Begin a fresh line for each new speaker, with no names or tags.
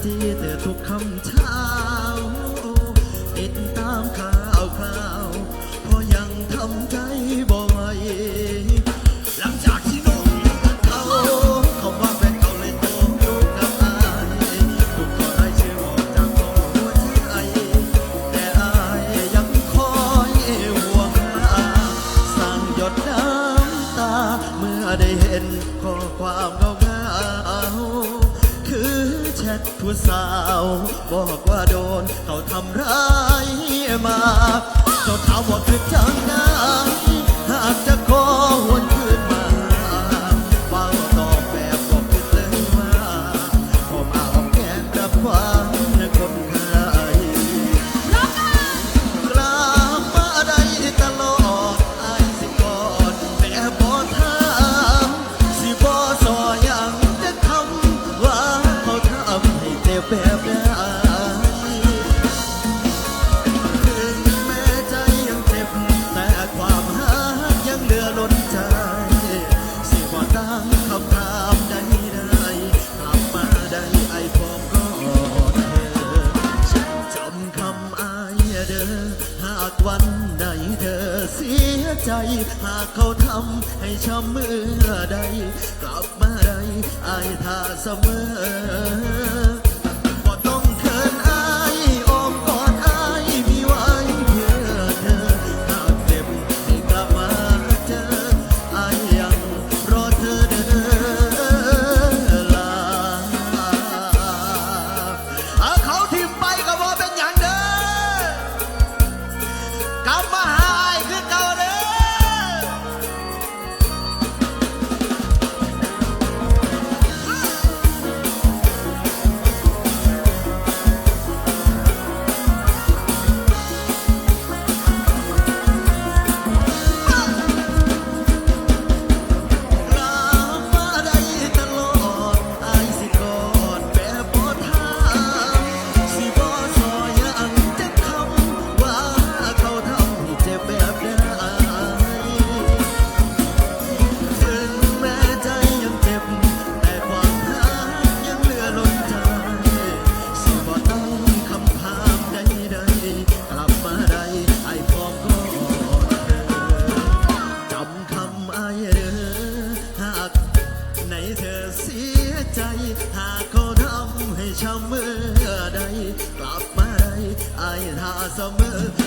เจเธอทุกคำเช้าติดตามข่าวคราวพอยังทำใจบ่อยหลังจากที่น้องเขาเขาว่าแฟนเขาเลยโตกกับอายถูกขอได้ชื่อจากของใจแต่อายยังคอยห่วงหาสั่งหยดน้ำตา เมื่อได้เห็นข้อความเขา ทั่วสาว บอกว่าโดนเขาทำร้ายมาเจ้าถามว่าคือจังไงำให้เจ็บแบบใดถึงแม้ใจยังเจ็บ แต่ความหักยังเหลือล้นใจ สิบ่ตั้งคำถามใดๆกลับมาได้ไอ้พบก็เธอจำคำอายเด้อหากวันใดเธอเสียใจ หากเขาทำให้ช้ำเมื่อใด กลับมาได้ไอายท่าเสมอ ช้ำเมื่อใดกลับมาได้อายท่าเสมอ